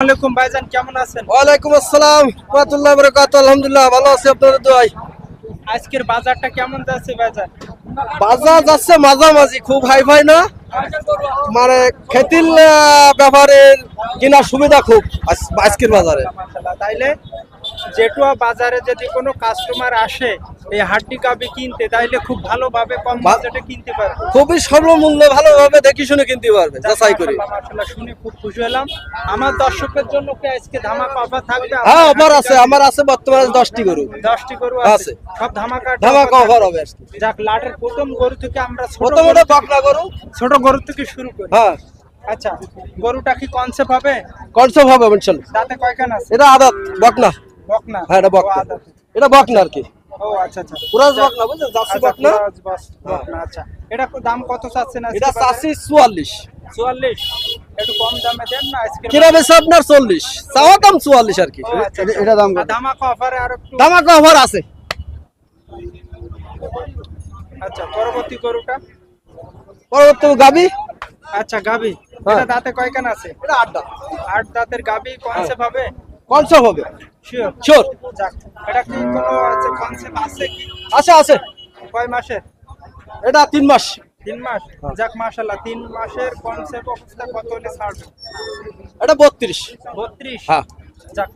আলাইকুম ভাইজান কেমন আছেন? ওয়ালাইকুম আসসালাম রাহমাতুল্লাহি ওয়া আলহামদুলিল্লাহ ভালো আছি আপনাদের দোয়ায়। আজকের বাজারটা কেমন যাচ্ছে বাজার বাজার যাচ্ছে মাঝামাঝি খুব হাই ফাই না? মানে খেতির ব্যাপারে কেনার সুবিধা খুব আজ- আজকের বাজারে। তাইলে জেটুয়া বাজারে যদি কোনো কাস্টমার আসে এই হাড্ডি কাবি কিনতে তাইলে খুব ভালোভাবে কম বাজেটে কিনতে পারবে। খুবই সর্বমূল্য ভালোভাবে দেখি শুনে কিনতে পারবে যাচাই করে। মাশাআল্লাহ, মাশাআল্লাহ, শুনে খুব খুশি হলাম। আমার দর্শকের জন্য কি আজকে ধামাকা অফার থাকবে? হ্যাঁ আমার আছে আমার আছে বর্তমানে দশটি গরু। দশটি গরু আছে। সব ধামাকা ধামাকা অফার হবে আজকে। যাক লাটের প্রথম গরু থেকে আমরা ছোট প্রথমত গরু গরু। ছোট গরু থেকে শুরু করি। হ্যাঁ। আচ্ছা গরুটা কি কনসেপ্ট হবে? কনসেপ্ট হবে ইনশাল্লাহ। দাঁতে কয়খান আছে? এটা আদাত বকনা। বকনা? হ্যাঁ এটা বকনা। এটা বকনা আর কি। ও আচ্ছা আচ্ছা। পুরাজ বকনা বুঝছেন জার্সি আচ্ছা, বকনা। বকনা, আচ্ছা। এটা দাম কত চাচ্ছেন আজকে এটা বাজারে? চাষি চুয়াল্লিশ। চুয়াল্লিশ। একটু কম দামে দেন না কিনা বেশি আপনার চল্লিশ? চাওয়া দাম চুয়াল্লিশ আর কি। আচ্ছা, এটা- দাম ধামাকা অফারে আর একটু ধামাকা অফার আছে। আচ্ছা পরবর্তী গরুটা? পরবর্তী গাবি? আচ্ছা গাবি। হ্যাঁ। এটা দাঁতে কয়খান আছে? এটা আড্ডা আট দাঁতের গাবি কনসেপ্ট হবে? কনসেপ্ট হবে। শিওর এটা কি কোনো আছে কনসেপ্ট আছে কি? আছে আছে। কয় মাসের? এটা তিন মাস। তিন মাস? হ্যাঁ। যাক মাশাআল্লাহ তিন মাসের কনসেপ্ট অবস্থা কত হলে ছাড়বে? এটা বত্রিশ। বত্রিশ? হ্যাঁ। যাক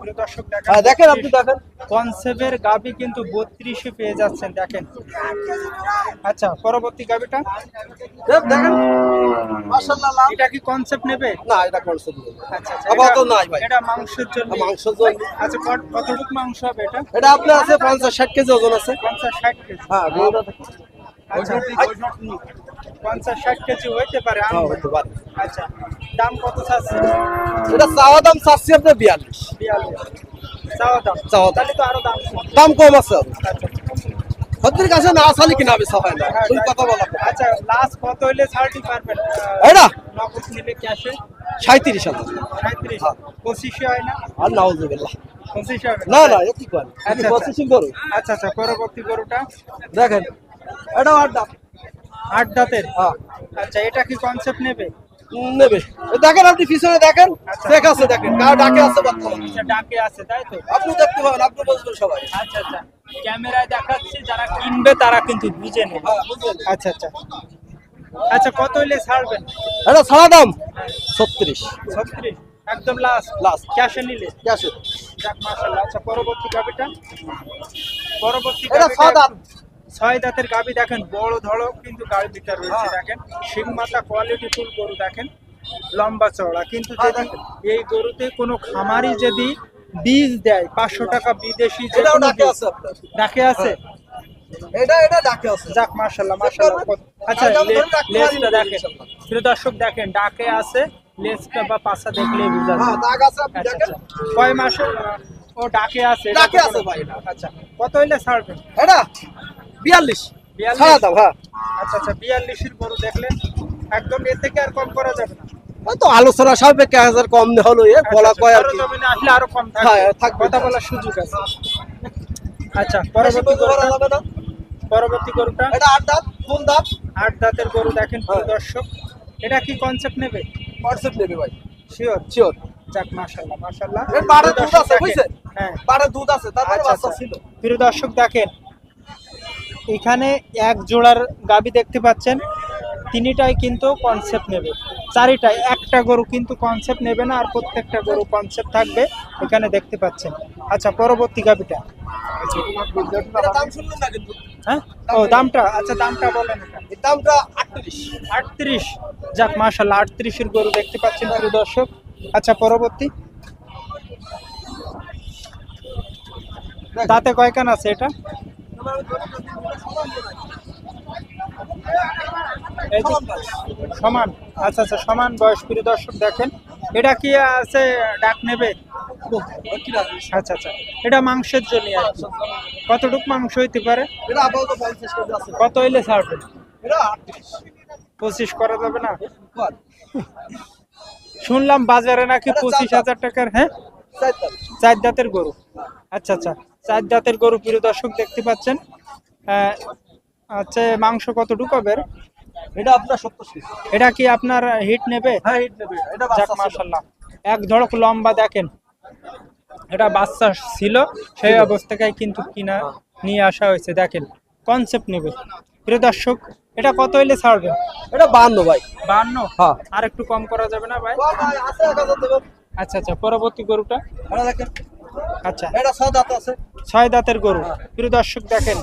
প্রিয় দর্শক হ্যাঁ দেখেন আপনি দেখেন। কনসেপ্টের গাবি কিন্তু বত্রিশে পেয়ে যাচ্ছেন দেখেন। আচ্ছা পরবর্তী গাবিটা দেখেন। মাশাআল্লাহ এটা কি কনসেপ্ট নেবে? না এটা কনসেপ্ট আচ্ছা আচ্ছা আপাতত নাই ভাই। এটা মাংসের জন্য। মাংসের জন্য। আচ্ছা কতটুকু মাংস হবে এটা? এটা আপনার আছে পঞ্চাশ ষাট কেজি ওজন আছে। পঞ্চাশ ষাট কেজি। হ্যাঁ। আচ্ছা পঞ্চাশ ষাট কেজি হইতে পারে হ্যাঁ, আনুমানিক। হতে পারে। আচ্ছা দাম কত চাচ্ছে এটা চাওয়া দাম চাচ্ছি আপনার বিয়াল্লিশ। বিয়াল্লিশ। চাওয়া দাম। চাওয়া দাম। তাহলে তো আরও দাম কম। দাম কম আছে আর। আচ্ছা হদ্দের কাছে না আসালি কিনা হবে সবাই না। হ্যাঁ, তুমি কথা বলা আচ্ছা লাস্ট কত হইলে ছাড়তে পারবেন? এটা নগদ নিলে ক্যাশে সাঁত্রিশ হাজার। সাঁত্রিশ হ্যাঁ। পঁচিশে হয় না? আর নাউজুবিল্লাহ। পঁচিশে না? না একই করেন আচ্ছা, আচ্ছা। পঁচিশই করুন আচ্ছা আচ্ছা পরবর্তী গরুটা? দেখেন এটাও আড্ডা। আট দাঁতের হ্যাঁ। আচ্ছা এটা কি কনসেপ্ট নেবে? নেবে। দেখেন আপনি পিছনে দেখেন আচ্ছা। চেক আছে দেখেন কার ডাকে আছে বর্তমানে। আচ্ছা ডাকে আছে তাই তো? আপনি দেখতে পাবেন আপনি বুঝবেন সবাই। আচ্ছা আচ্ছা। ক্যামেরায় দেখাচ্ছি যারা কিনবে তারা কিন্তু বুঝে নেবে। হ্যাঁ আচ্ছা আচ্ছা। আচ্ছা কত হইলে ছাড়বেন? এটা ছাড়া দাম? ছত্রিশ। ছত্রিশ? একদম লাস্ট লাস্ট ক্যাশে নিলে? ক্যাশে যাক মাশাআল্লাহ। আচ্ছা পরবর্তী গাবিটা পরবর্তী এটা গাবিটা- ছয় দাঁতের গাবি দেখেন বড় ধড়ক কিন্তু গাড়ি ভিতরে রয়েছে হ্যাঁ। দেখেন। শিং মাথা কোয়ালিটি ফুল গরু দেখেন। লম্বা চওড়া। কিন্তু হ্যাঁ, যদি এই গরুতে কোনো খামারি যদি বীজ দেয় পাঁচশো টাকা বিদেশি যে ডাকে আছে আপনার। ডাকে আছে? এটা এটা ডাকে আছে। যাক মাশাল্লাহ মাশাল্লাহ আচ্ছা আর দাম লে- ধরে রাখতে লেজটা দেখেন। প্রিয় দর্শক দেখেন ডাকে আছে লেজটা বা পাশা দেখলেই বোঝা যায়। হ্যাঁ দাগ আছে আপনি দেখেন। কয় মাসে? ও ডাকে আছে ডাকে আছে ভাই আচ্ছা কত হইলে ছাড়বেন? এটা? বিয়াল্লিশ? ছাড়া দাম হ্যাঁ। আচ্ছা আচ্ছা বিয়াল্লিশের গরু দেখলেন। একদম এর থেকে আর কম করা যাবে না। তো আলোচনা সাপেক্ষ এক হাজার কম হলো এ বলা আচ্ছা, কয় আর কি। আসলে আরও কম হ্যাঁ, থাকবে। থাকবে। কথা বলার সুযোগ আছে। আচ্ছা পরবর্তী গরুটা? পরবর্তী গরুটা? এটা আট দাঁত দাঁত। আট দাঁতের গরু দেখেন হ্যাঁ। দর্শক এটা কি কনসেপ্ট নেবে? কনসেপ্ট নেবে ভাই। শিওর শিওর যাক মাশাআল্লাহ মাশাআল্লাহ। এর দুধ আছে বুঝছেন? হ্যাঁ বাড়ে দুধ আছে তারপরে আচ্ছা, বাচ্চা আচ্ছা। ছিল। প্রিয় দর্শক দেখেন। এখানে এক জোড়ার গাবি দেখতে পাচ্ছেন। তিনটাই কিন্তু কনসেপ্ট নেবে। চারিটাই একটা গরু কিন্তু কনসেপ্ট নেবে না আর প্রত্যেকটা গরু কনসেপ্ট থাকবে এখানে দেখতে পাচ্ছেন। আচ্ছা পরবর্তী গাবিটা। হ্যাঁ? ও দামটা আচ্ছা দামটা বলেন। দামটা আটত্রিশ। আটত্রিশ? যাক মাশাল্লাহ আটত্রিশের গরু দেখতে পাচ্ছেন প্রিয় দর্শক। আচ্ছা পরবর্তী। দাঁতে কয়খান আছে এটা? সমান আচ্ছা আচ্ছা সমান বয়স, প্রিয় দর্শক দেখেন। এটা কি আছে, ডাক নেবে? আচ্ছা আচ্ছা এটা মাংসের জন্য কতটুক মাংস হইতে পারে? কত হইলে ছাড়বে? পঁচিশ করা যাবে না? শুনলাম বাজারে নাকি পঁচিশ হাজার টাকার হ্যাঁ। চার দাঁতের গরু। আচ্ছা আচ্ছা। চার দাঁতের গরু প্রিয় দর্শক দেখতে পাচ্ছেন। আচ্ছা মাংস কত ঢুকাবের এটা আপনার সত্তর এটা কি আপনার হিট নেবে? হ্যাঁ হিট নেবে। এটা। মাশাল্লাহ এক ধড়ক লম্বা দেখেন। এটা বাচ্চা ছিল সেই অবস্থায় কিন্তু কিনা নিয়ে আসা হয়েছে দেখেন। কনসেপ্ট নেবে। প্রিয় দর্শক এটা কত হইলে ছাড়বেন এটা বান্ন ভাই। বান্ন হ্যাঁ। আর একটু কম করা যাবে না ভাই? আচ্ছা আচ্ছা পরবর্তী গরুটা? দেখেন। আচ্ছা। এটা ছ দাঁত আছে। ছয় দাঁতের গরু। প্রিয় দর্শক দেখেন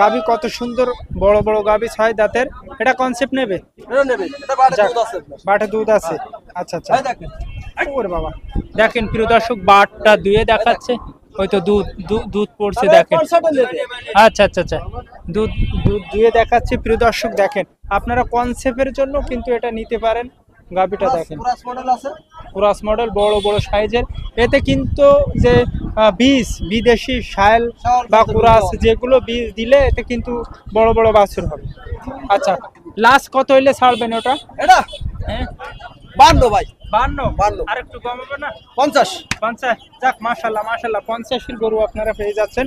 গাবি কত সুন্দর বড় বড় গাবি ছয় দাঁতের। এটা কনসেপ্ট নেবে? বাটে দুধ আছে। আচ্ছা আচ্ছা। ওরে বাবা। দেখেন প্রিয় দর্শক বাটটা দুয়ে দেখাচ্ছে। হয়তো দুধ দুধ পড়ছে দেখেন। আচ্ছা আচ্ছা আচ্ছা। দুধ দুধ দুয়ে দেখাচ্ছে প্রিয় দর্শক দেখেন। আপনারা কনসেপ্টের জন্য কিন্তু এটা নিতে পারেন। গাবিটা দেখেন। ক্রস মডেল বড় বড় সাইজের। এতে কিন্তু যে বীজ বিদেশি শাল বা কুরাস যেগুলো বীজ দিলে এতে কিন্তু বড় বড় বাছুর হবে। আচ্ছা লাস্ট কত হইলে ছাড়বেন ওটা? এটা? হ্যাঁ। বান্ন ভাই। বান্ন? বান্ন। আর একটু কমাবে না? পঞ্চাশ। পঞ্চাশ। যাক মাশাল্লাহ মাশাল্লাহ পঞ্চাশের গরু আপনারা পেয়ে যাচ্ছেন।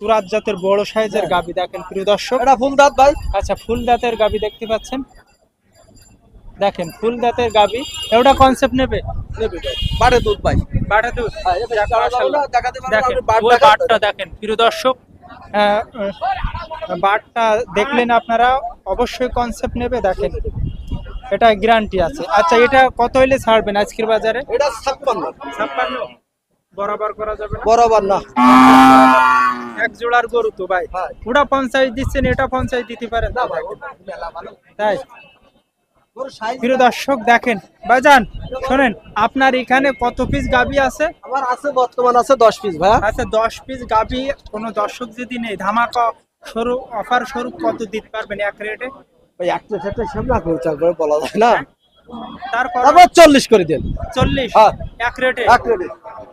কুরাত জাতের বড় সাইজের গাবি দেখেন প্রিয় দর্শক। এটা ফুল দাঁত ভাই। আচ্ছা ফুল দাঁতের গাবি দেখতে পাচ্ছেন। দেখেন ফুল দাঁতের গাবি ওটা কনসেপ্ট নেবে? বাড়ে দুধ ভাই। বাটা দুধ? হ্যাঁ, দেখেন বাট। বাটটা দেখেন প্রিয় দর্শক। বাটটা দেখলেন আপনারা অবশ্যই কনসেপ্ট নেবে দেখেন। এটা গ্যারান্টি আছে। আচ্ছা এটা কত হইলে ছাড়বেন আজকের বাজারে? এটা ছাপ্পান্ন। ছাপ্পান্ন? বরাবর করা যাবে না? বরাবর না। এক জোড়ার গরু তো ভাই। ওটা পঞ্চাশ দিচ্ছেন এটা পঞ্চাশ দিতে পারেন। তাই? প্রিয় দর্শক দেখেন ভাইজান শোনেন আপনার এখানে কত পিস গাবি আছে? আমার আছে বর্তমান আছে দশ পিস ভাই আচ্ছা দশ পিস গাবি কোনো দর্শক যদি নেই ধামাকা স্বরূপ অফার স্বরূপ কত দিতে পারবেন এক রেটে একটা সেটা সব করে চার বলা যায় না। তারপর চল্লিশ করে দেন। চল্লিশ? হ্যাঁ। এক রেটে এক রেডি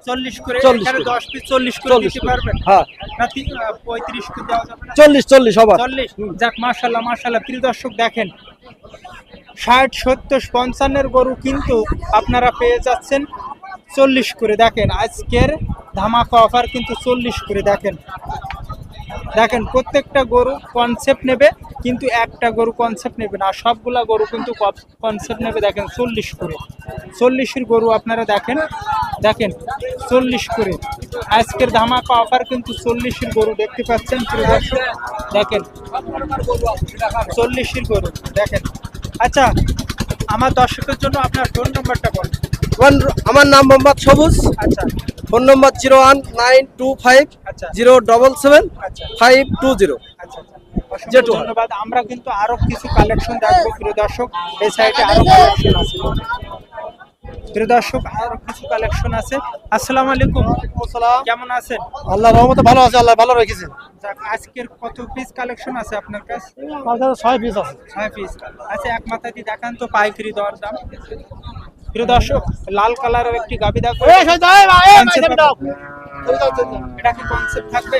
চল্লিশ করে 40 এখানে করে। দশ পিস চল্লিশ করে দিতে পারবেন? হ্যাঁ। পঁয়ত্রিশ চল্লিশ চল্লিশ সবার চল্লিশ? যাক মার্শাল্লাহ মার্শাল্লাহ প্রিয় দর্শক দেখেন ষাট, সত্তর, পঞ্চান্নের গরু কিন্তু আপনারা পেয়ে যাচ্ছেন চল্লিশ করে। দেখেন, আজকের ধামাকা অফার কিন্তু চল্লিশ করে, দেখেন। দেখেন, প্রত্যেকটা গরু কনসেপ্ট নেবে, কিন্তু একটা গরু কনসেপ্ট নেবে না। সবগুলা গরু কিন্তু কনসেপ্ট নেবে, দেখেন, চল্লিশ করে। চল্লিশের গরু আপনারা দেখেন দেখেন, চল্লিশ করে। আজকের ধামাকা অফার কিন্তু চল্লিশের গরু দেখতে পাচ্ছেন দেখেন, চল্লিশের গরু, দেখেন। আচ্ছা আমার দর্শকের জন্য আপনার ফোন নাম্বারটা বলুন। আমার নাম মোহাম্মদ সবুজ। আচ্ছা। Phone number zero one nine two five আচ্ছা। জিরো ডবল সেভেন আচ্ছা। Five two zero. ধন্যবাদ। আমরা কিন্তু আরও কিছু কালেকশন দেখব প্রিয় দর্শক। এই সাইডে আরও কালেকশন আছে। প্রিয় দর্শক আরও কিছু কালেকশন আছে। আসসালামু আলাইকুম। কেমন আছেন? আল্লাহ রহমতে ভালো আছে আল্লাহ ভালো রেখেছেন। আজকের কত পিস কালেকশন আছে আপনার কাছে? ছয় পিস আছে। ছয় পিস আচ্ছা এক মাথা দিয়ে দেখান তো পাইকারি দেওয়ার দাম প্রিয় দর্শক লাল কালারের একটি গাবি দেখো। এটা কি কনসেপ্ট থাকবে?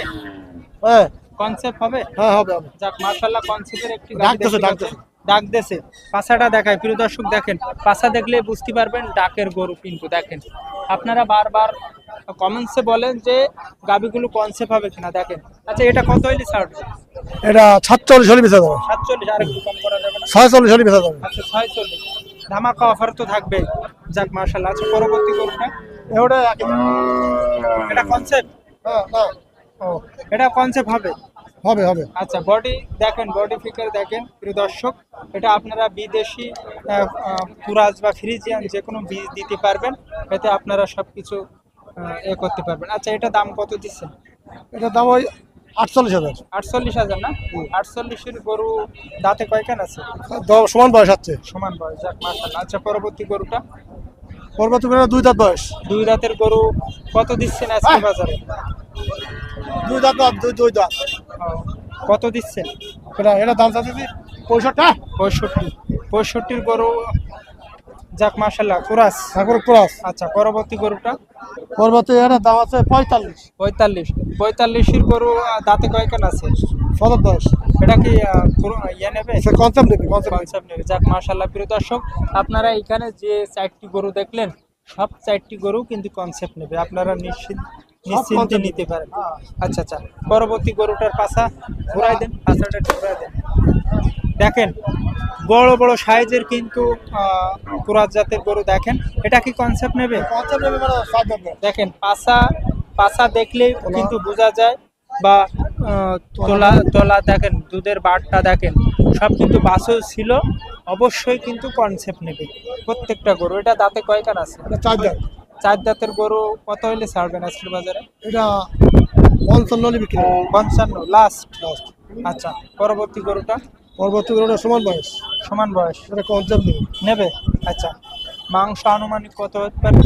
হ্যাঁ। কনসেপ্ট হবে? হ্যাঁ হবে হবে। যাক মাশাআল্লাহ কনসেপ্টের একটি। ডাক দেছে। পাছাটা দেখায়। প্রিয় দর্শক দেখেন পাছা দেখলে বুঝতে পারবেন ডাকের গরু কিন্তু দেখেন। আপনারা বারবার কমেন্টসে বলেন যে গাবিগুলো কনসেপ্ট হবে কিনা দেখেন। আচ্ছা এটা কত হইলে ছাড়বে এটা সাতচল্লিশ হলে বেচা যাবে। সাতচল্লিশ আর একটু কম করা যাবে না? ছয়চল্লিশ হলে বেচা যাবে। আচ্ছা ছয়চল্লিশ। ধামাকা অফার তো থাকবে। যাক মার্শাল্লাহ আচ্ছা পরবর্তী গরুটা? এটা কনসেপ্ট ও এটা কনসেপ্ট হবে? হবে হবে। আচ্ছা বডি দেখেন বডি ফিগার দেখেন প্রিয় দর্শক এটা আপনারা বিদেশি কুরাজ বা ফ্রিজিয়ান যে কোনো বীজ দিতে পারবেন এতে আপনারা সব কিছু এ করতে পারবেন। আচ্ছা এটা দাম কত দিচ্ছেন? এটার দাম ওই আটচল্লিশ হাজার। আটচল্লিশ হাজার না? আটচল্লিশের গরু দাঁতে কয়খান আছে? সমান বয়স আছে সমান বয়স যাক মাশাআল্লাহ। আচ্ছা পরবর্তী গরুটা? পরবর্তী দুই দাঁত বয়স। দুই দাঁতের গরু কত দিচ্ছেন আজকে বাজারে? দুই দাঁত দুই দুই দাঁত। কত দিচ্ছেন? এটা এটা দাম চাচ্ছি পঁয়ষট্টি। পঁয়ষট্টি। পঁয়ষট্টির গরু যাক মাশাল্লাহ কুরাস ঠাকুর ক্রস আচ্ছা পরবর্তী গরুটা? পরবর্তী এটার দাম আছে পঁয়তাল্লিশ। পঁয়তাল্লিশ। পঁয়তাল্লিশের গরু দাঁতে কয়খান আছে? সদর দশ। এটা কি ইয়ে নেবে? কনসেপ্ট নেবে কনসেপ্ট নেবে। যাক মাশাল্লাহ প্রিয় দর্শক আপনারা এখানে যে চারটি গরু দেখলেন সব চারটি গরু কিন্তু কনসেপ্ট নেবে। আপনারা নিশ্চিত নিশ্চিন্তে নিতে পারেন। আচ্ছা আচ্ছা। পরবর্তী গরুটার পাশা ঘুরাই দেন পাশাটা ঘুরাই দেন। দেখেন বড় বড় সাইজের কিন্তু কুরাত জাতের গরু দেখেন। এটা কি কনসেপ্ট নেবে? দেখেন পাছা পাছা দেখলেই কিন্তু বোঝা যায় বা তোলা। তোলা দেখেন দুধের বারটা দেখেন সব কিন্তু বাসও ছিল অবশ্যই কিন্তু কনসেপ্ট নেবে প্রত্যেকটা গরু। এটা দাঁতে কয়কার আছে? চার চার দাঁতের গরু কত হলে ছাড়বেন আজকের বাজারে? এটা পঞ্চান্ন হলে বিক্রি পঞ্চান্ন লাস্ট লাস্ট আচ্ছা পরবর্তী গরুটা? পরবর্তী গরুটা সমান বয়স। সমান বয়স। এটা নেই নেবে? আচ্ছা মাংস আনুমানিক কত হতে পারে?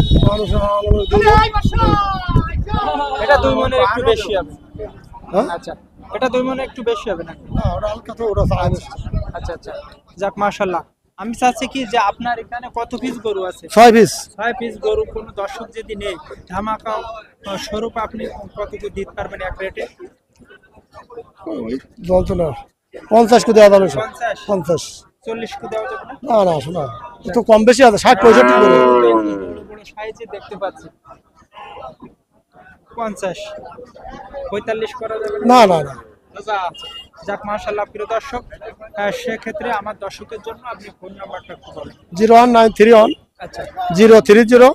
এটা দুই মনের একটু বেশি হবে। হ্যাঁ? আচ্ছা এটা দুই মনে একটু বেশি হবে নাকি? না, ওটা হালকা তো ওটা আচ্ছা আচ্ছা যাক মাশাল্লাহ আমি চাচ্ছি কি যে আপনার এখানে কত পিস গরু আছে? ছয় পিস ছয় পিস গরু কোনো দর্শক যদি নেই ধামাকা স্বরূপ আপনি কতটুকু দিতে পারবেন এক রেটে পঞ্চাশ করে দেওয়া যাবে পঞ্চাশ? পঞ্চাশ। চল্লিশ কু দেওয়া যাবে না? না না শোনা একটু কম বেশি আছে ষাট পঁয়ষট্টি করে। সাইজে দেখতে পাচ্ছি। পঞ্চাশ। পঁয়তাল্লিশ করা যাবে না না না। যাক মাশাল্লাহ প্রিয় দর্শক সেক্ষেত্রে আমার দর্শকের জন্য আপনি ফোন নাম্বারটা একটু বলেন। Zero one nine three one আচ্ছা। Zero three zero